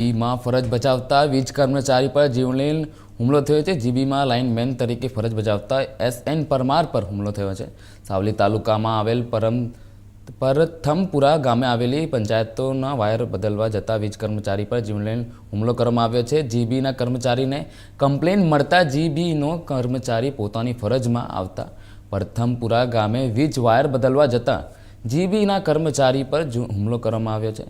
માં ફરજ બજાવતા વીજ કર્મચારી પર જીવલેણ હુમલો થયો છે. જીબીમાં લાઇનમેન તરીકે ફરજ બજાવતા એસ એન પરમાર પર હુમલો થયો છે. સાવલી તાલુકામાં આવેલ પરમ પરથમપુરા ગામે આવેલી પંચાયતોના વાયર બદલવા જતા વીજ કર્મચારી પર જીવલેણ હુમલો કરવામાં આવ્યો છે. જીબીના કર્મચારીને કમ્પ્લેન મળતા જીબીનો કર્મચારી પોતાની ફરજમાં આવતા પરથમપુરા ગામે વીજ વાયર બદલવા જતા જીબીના કર્મચારી પર હુમલો કરવામાં આવ્યો છે.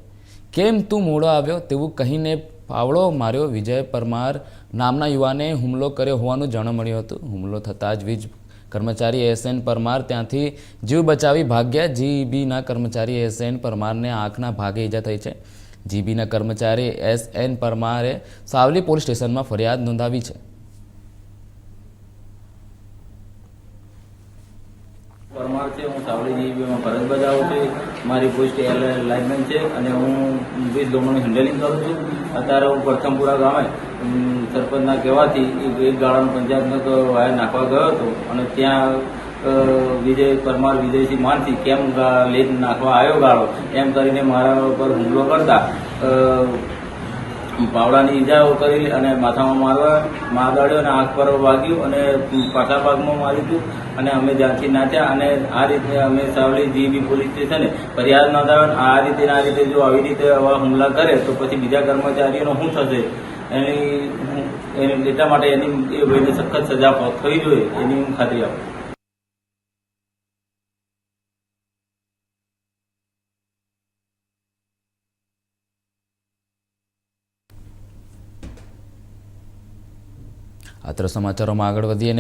કેમ તું મોડો આવ્યો તેવું કહીને પાવળો માર્યો વિજય પરમાર નામના યુવાને હુમલો કર્યો હોવાનું જાણવા મળ્યું હતું. હુમલો થતાં જ વીજ કર્મચારી એસ એન પરમાર ત્યાંથી જીવ બચાવી ભાગ્યા. જીબીના કર્મચારી એસ એન પરમારને આંખના ભાગે ઈજા થઈ છે. જીબીના કર્મચારી એસ એન પરમારે સાવલી પોલીસ સ્ટેશનમાં ફરિયાદ નોંધાવી છે. પરમાર છે, હું સાવલી જીબીમાં ફરજ બજાવું છું, મારી પોસ્ટ એલ લાઇનમેન છે અને હું વીજ લોકોનું હેન્ડલિંગ કરું છું. અત્યારે હું પ્રથમપુરા ગામે સરપંચના કહેવાથી એક ગાળાનો પંચાયતનો વાયર નાખવા ગયો હતો અને ત્યાં વિજય, પરમાર વિજયસિંહ માનથી કેમ ગા- નાખવા આવ્યો ગાળો, એમ કરીને મારા પર હુમલો કરતા પાવડાની ઈજાઓ કરી અને માથામાં મારવા માગાડ્યો અને આંખ પર વાગ્યું અને પાછા ભાગમાં માર્યું હતું. અને અમે ત્યાંથી નાચ્યા અને આ રીતે અમે સાવલી જીબી પોલીસ સ્ટેશને ફરિયાદ નોંધાવી આ રીતે આ રીતે જો આવી રીતે આવા હુમલા કરે, તો પછી બીજા કર્મચારીઓનો શું થશે? એની એટલા માટે એની એ ભાઈને સખત સજા થવી જોઈએ, એની હું ખાતરી આપું. આત્ર સમાચારોમાં આગળ વધીએ અને